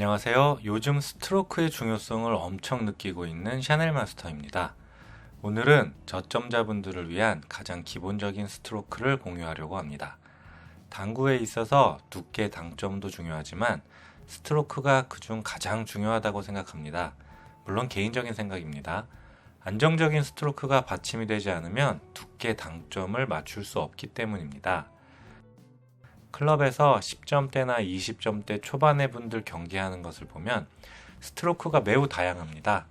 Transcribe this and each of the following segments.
안녕하세요. 요즘 스트로크의 중요성을 엄청 느끼고 있는 샤넬 마스터입니다. 오늘은 저점자분들을 위한 가장 기본적인 스트로크를 공유하려고 합니다. 당구에 있어서 두께 당점도 중요하지만 스트로크가 그중 가장 중요하다고 생각합니다. 물론 개인적인 생각입니다. 안정적인 스트로크가 받침이 되지 않으면 두께 당점을 맞출 수 없기 때문입니다. 클럽에서 10점대나 20점대 초반의 분들 경기하는 것을 보면 스트로크가 매우 다양합니다.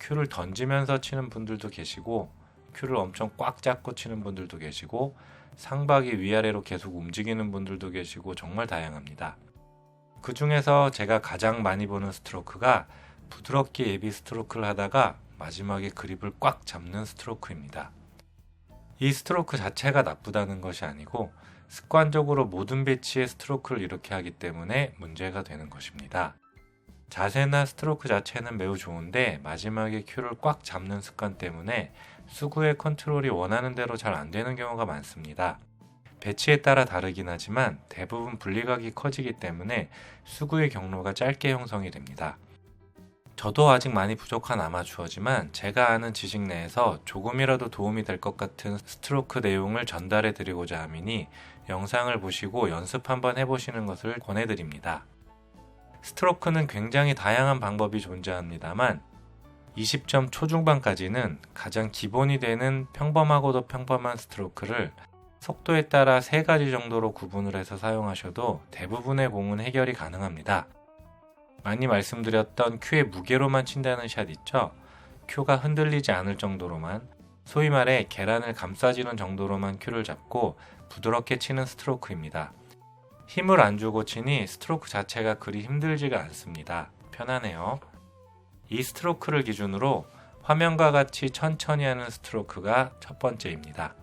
큐를 던지면서 치는 분들도 계시고 큐를 엄청 꽉 잡고 치는 분들도 계시고 상박이 위아래로 계속 움직이는 분들도 계시고 정말 다양합니다. 그 중에서 제가 가장 많이 보는 스트로크가 부드럽게 예비 스트로크를 하다가 마지막에 그립을 꽉 잡는 스트로크입니다. 이 스트로크 자체가 나쁘다는 것이 아니고 습관적으로 모든 배치의 스트로크를 이렇게 하기 때문에 문제가 되는 것입니다. 자세나 스트로크 자체는 매우 좋은데 마지막에 큐를 꽉 잡는 습관 때문에 수구의 컨트롤이 원하는 대로 잘 안 되는 경우가 많습니다. 배치에 따라 다르긴 하지만 대부분 분리각이 커지기 때문에 수구의 경로가 짧게 형성이 됩니다. 저도 아직 많이 부족한 아마추어지만 제가 아는 지식 내에서 조금이라도 도움이 될 것 같은 스트로크 내용을 전달해 드리고자 함이니 영상을 보시고 연습 한번 해보시는 것을 권해드립니다. 스트로크는 굉장히 다양한 방법이 존재합니다만 20점 초중반까지는 가장 기본이 되는 평범하고도 평범한 스트로크를 속도에 따라 세 가지 정도로 구분을 해서 사용하셔도 대부분의 공은 해결이 가능합니다. 많이 말씀드렸던 큐의 무게로만 친다는 샷 있죠? 큐가 흔들리지 않을 정도로만 소위 말해 계란을 감싸지는 정도로만 큐를 잡고 부드럽게 치는 스트로크입니다. 힘을 안 주고 치니 스트로크 자체가 그리 힘들지가 않습니다. 편하네요. 이 스트로크를 기준으로 화면과 같이 천천히 하는 스트로크가 첫 번째입니다.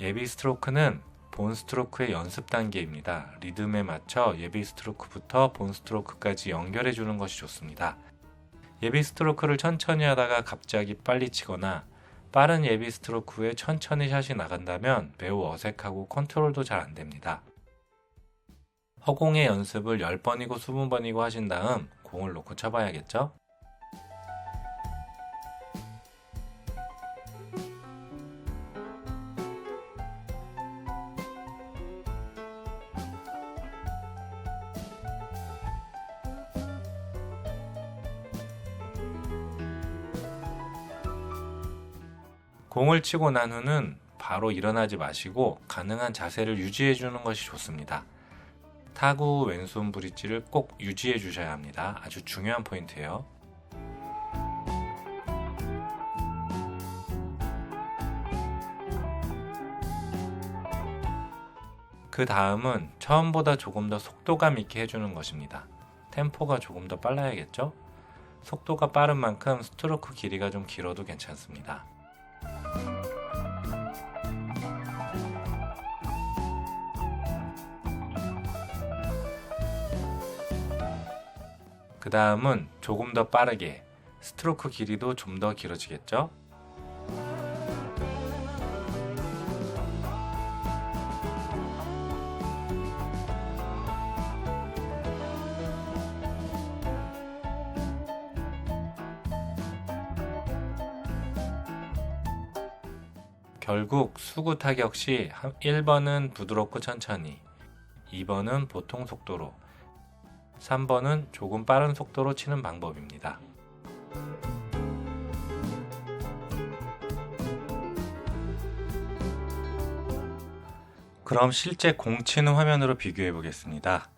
예비 스트로크는 본 스트로크의 연습 단계입니다. 리듬에 맞춰 예비 스트로크부터 본 스트로크까지 연결해 주는 것이 좋습니다. 예비 스트로크를 천천히 하다가 갑자기 빨리 치거나 빠른 예비 스트로크 후에 천천히 샷이 나간다면 매우 어색하고 컨트롤도 잘 안 됩니다. 허공의 연습을 10번이고 20번이고 하신 다음 공을 놓고 쳐봐야겠죠? 공을 치고 난 후는 바로 일어나지 마시고 가능한 자세를 유지해 주는 것이 좋습니다. 타구 왼손 브릿지를 꼭 유지해 주셔야 합니다. 아주 중요한 포인트예요. 그 다음은 처음보다 조금 더 속도감 있게 해주는 것입니다. 템포가 조금 더 빨라야겠죠? 속도가 빠른 만큼 스트로크 길이가 좀 길어도 괜찮습니다. 그 다음은 조금 더 빠르게 스트로크 길이도 좀 더 길어지겠죠? 결국 수구 타격 시 1번은 부드럽고 천천히, 2번은 보통 속도로, 3번은 조금 빠른 속도로 치는 방법입니다. 그럼 실제 공 치는 화면으로 비교해 보겠습니다.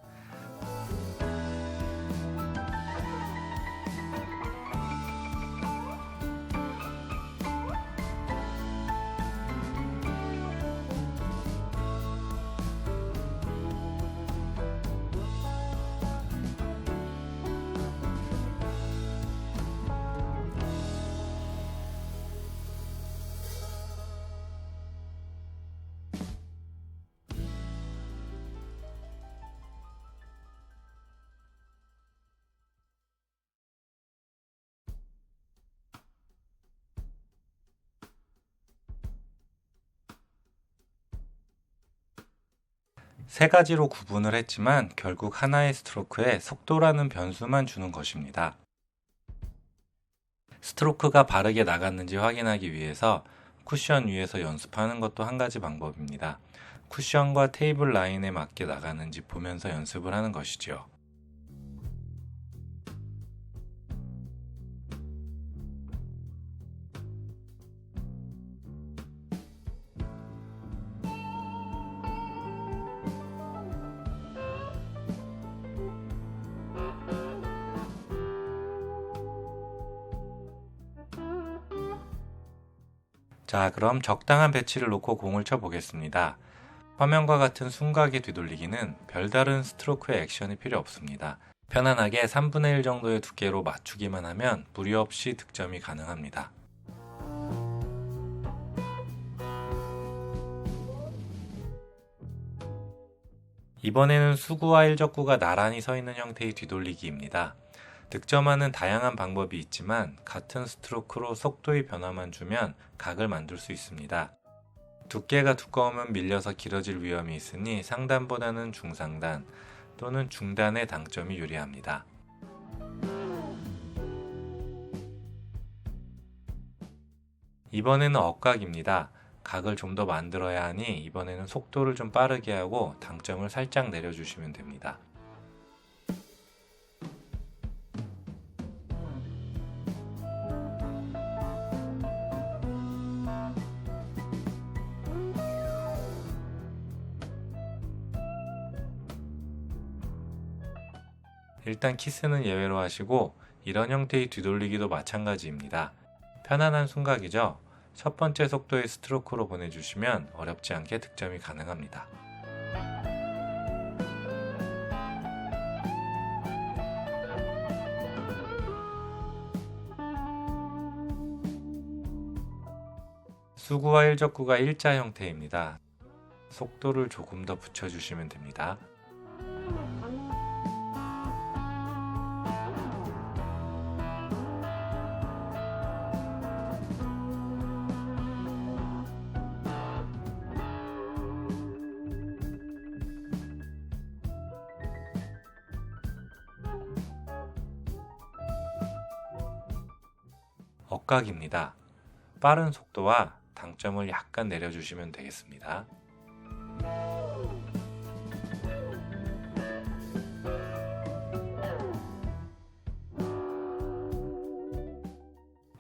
세 가지로 구분을 했지만 결국 하나의 스트로크에 속도라는 변수만 주는 것입니다. 스트로크가 바르게 나갔는지 확인하기 위해서 쿠션 위에서 연습하는 것도 한 가지 방법입니다. 쿠션과 테이블 라인에 맞게 나가는지 보면서 연습을 하는 것이죠. 자, 그럼 적당한 배치를 놓고 공을 쳐 보겠습니다. 화면과 같은 순각의 뒤돌리기는 별다른 스트로크의 액션이 필요 없습니다. 편안하게 3분의 1 정도의 두께로 맞추기만 하면 무리 없이 득점이 가능합니다. 이번에는 수구와 일적구가 나란히 서 있는 형태의 뒤돌리기입니다. 득점하는 다양한 방법이 있지만 같은 스트로크로 속도의 변화만 주면 각을 만들 수 있습니다. 두께가 두꺼우면 밀려서 길어질 위험이 있으니 상단보다는 중상단 또는 중단의 당점이 유리합니다. 이번에는 억각입니다. 각을 좀 더 만들어야 하니 이번에는 속도를 좀 빠르게 하고 당점을 살짝 내려주시면 됩니다. 일단 키스는 예외로 하시고 이런 형태의 뒤돌리기도 마찬가지입니다. 편안한 순각이죠. 첫 번째 속도의 스트로크로 보내주시면 어렵지 않게 득점이 가능합니다. 수구와 일적구가 일자 형태입니다. 속도를 조금 더 붙여주시면 됩니다. 억각입니다. 빠른 속도와 당점을 약간 내려주시면 되겠습니다.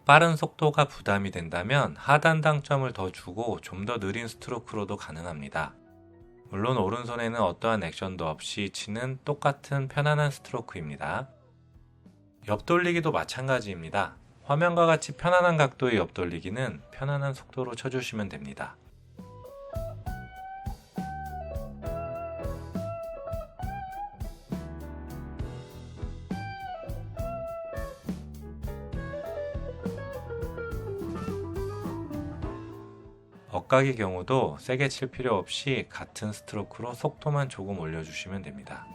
빠른 속도가 부담이 된다면 하단 당점을 더 주고 좀 더 느린 스트로크로도 가능합니다. 물론 오른손에는 어떠한 액션도 없이 치는 똑같은 편안한 스트로크입니다. 옆돌리기도 마찬가지입니다. 화면과 같이 편안한 각도의 옆돌리기는 편안한 속도로 쳐주시면 됩니다. 억각의 경우도 세게 칠 필요 없이 같은 스트로크로 속도만 조금 올려주시면 됩니다.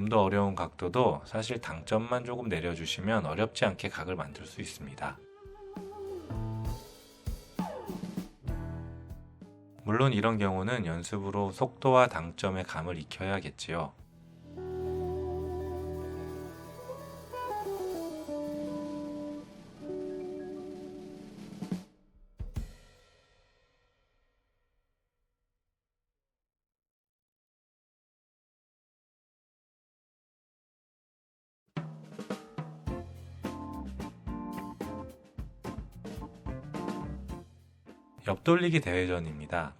좀 더 어려운 각도도 사실 당점만 조금 내려주시면 어렵지 않게 각을 만들 수 있습니다. 물론 이런 경우는 연습으로 속도와 당점의 감을 익혀야겠지요. 옆돌리기 대회전입니다.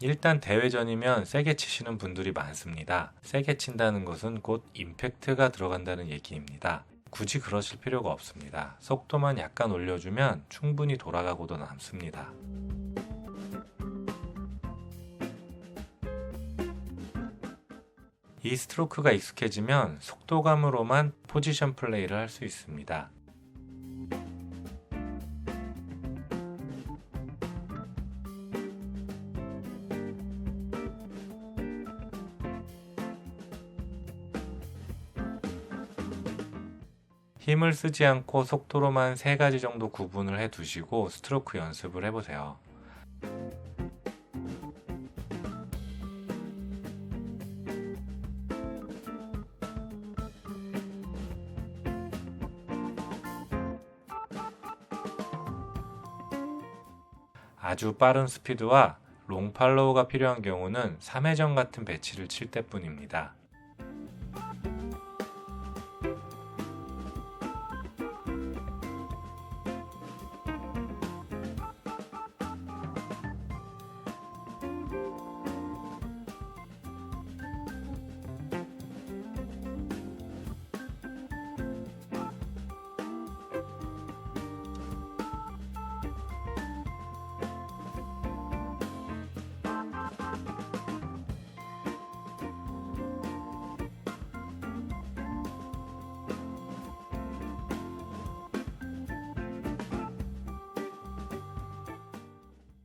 일단 대회전이면 세게 치시는 분들이 많습니다. 세게 친다는 것은 곧 임팩트가 들어간다는 얘기입니다. 굳이 그러실 필요가 없습니다. 속도만 약간 올려주면 충분히 돌아가고도 남습니다. 이 스트로크가 익숙해지면 속도감으로만 포지션 플레이를 할 수 있습니다. 힘을 쓰지 않고 속도로만 세 가지 정도 구분을 해 두시고 스트로크 연습을 해보세요. 아주 빠른 스피드와 롱 팔로우가 필요한 경우는 3회전 같은 배치를 칠 때뿐입니다.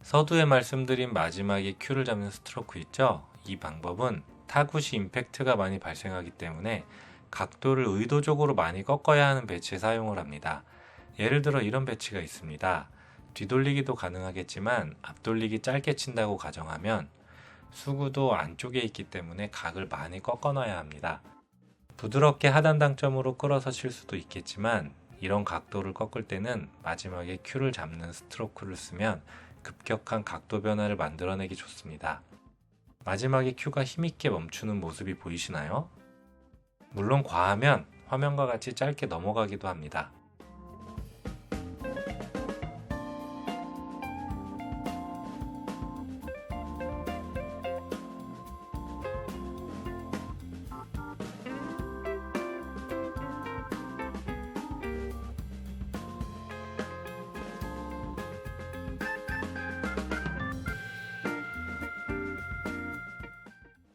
서두에 말씀드린 마지막에 큐를 잡는 스트로크 있죠? 이 방법은 타굿이 임팩트가 많이 발생하기 때문에 각도를 의도적으로 많이 꺾어야 하는 배치에 사용을 합니다. 예를 들어 이런 배치가 있습니다. 뒤돌리기도 가능하겠지만 앞돌리기 짧게 친다고 가정하면 수구도 안쪽에 있기 때문에 각을 많이 꺾어 놔야 합니다. 부드럽게 하단 당점으로 끌어서 칠 수도 있겠지만 이런 각도를 꺾을 때는 마지막에 큐를 잡는 스트로크를 쓰면 급격한 각도 변화를 만들어내기 좋습니다. 마지막에 큐가 힘있게 멈추는 모습이 보이시나요? 물론 과하면 화면과 같이 짧게 넘어가기도 합니다.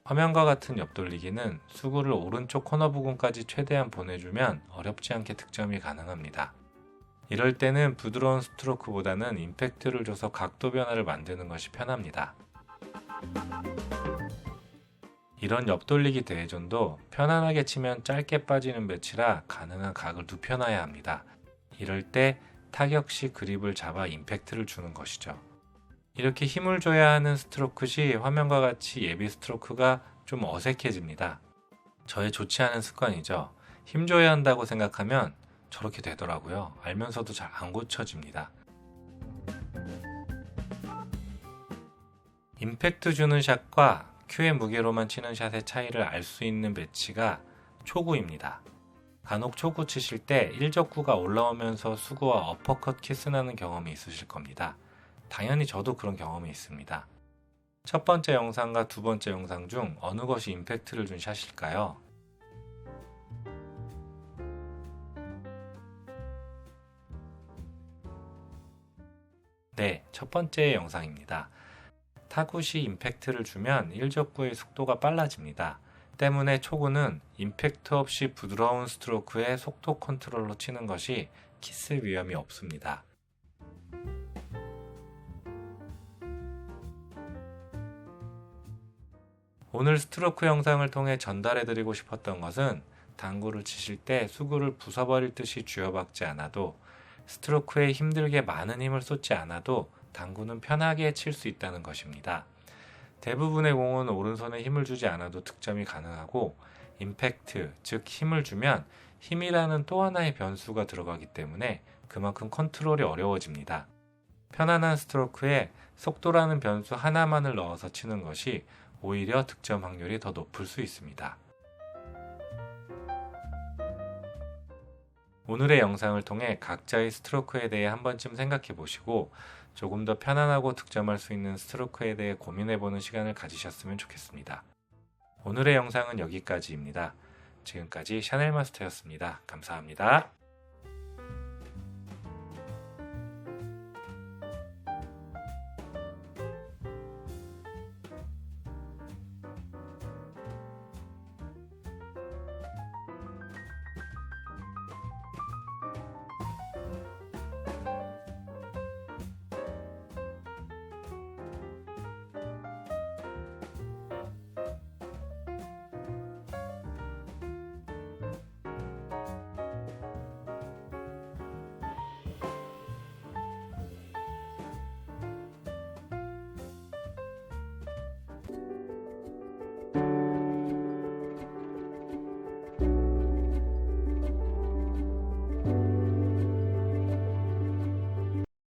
화면과 같은 옆돌리기는 수구를 오른쪽 코너 부분까지 최대한 보내주면 어렵지 않게 득점이 가능합니다. 이럴 때는 부드러운 스트로크보다는 임팩트를 줘서 각도 변화를 만드는 것이 편합니다. 이런 옆돌리기 대회전도 편안하게 치면 짧게 빠지는 배치라 가능한 각을 눕혀놔야 합니다. 이럴 때 타격 시 그립을 잡아 임팩트를 주는 것이죠. 이렇게 힘을 줘야 하는 스트로크 시 화면과 같이 예비 스트로크가 좀 어색해집니다. 저의 좋지 않은 습관이죠. 힘 줘야 한다고 생각하면 저렇게 되더라고요. 알면서도 잘 안 고쳐집니다. 임팩트 주는 샷과 큐의 무게로만 치는 샷의 차이를 알 수 있는 배치가 초구입니다. 간혹 초구 치실 때 일적구가 올라오면서 수구와 어퍼컷 키스나는 경험이 있으실 겁니다. 당연히 저도 그런 경험이 있습니다. 첫 번째 영상과 두 번째 영상 중 어느 것이 임팩트를 준 샷일까요? 네, 첫 번째 영상입니다. 타굿이 임팩트를 주면 일적구의 속도가 빨라집니다. 때문에 초구는 임팩트 없이 부드러운 스트로크의 속도 컨트롤로 치는 것이 키스 위험이 없습니다. 오늘 스트로크 영상을 통해 전달해드리고 싶었던 것은 당구를 치실 때 수구를 부숴버릴 듯이 쥐어박지 않아도 스트로크에 힘들게 많은 힘을 쏟지 않아도 당구는 편하게 칠 수 있다는 것입니다. 대부분의 공은 오른손에 힘을 주지 않아도 득점이 가능하고 임팩트, 즉 힘을 주면 힘이라는 또 하나의 변수가 들어가기 때문에 그만큼 컨트롤이 어려워집니다. 편안한 스트로크에 속도라는 변수 하나만을 넣어서 치는 것이 오히려 득점 확률이 더 높을 수 있습니다. 오늘의 영상을 통해 각자의 스트로크에 대해 한 번쯤 생각해 보시고 조금 더 편안하고 득점할 수 있는 스트로크에 대해 고민해 보는 시간을 가지셨으면 좋겠습니다. 오늘의 영상은 여기까지입니다. 지금까지 샤넬 마스터였습니다. 감사합니다.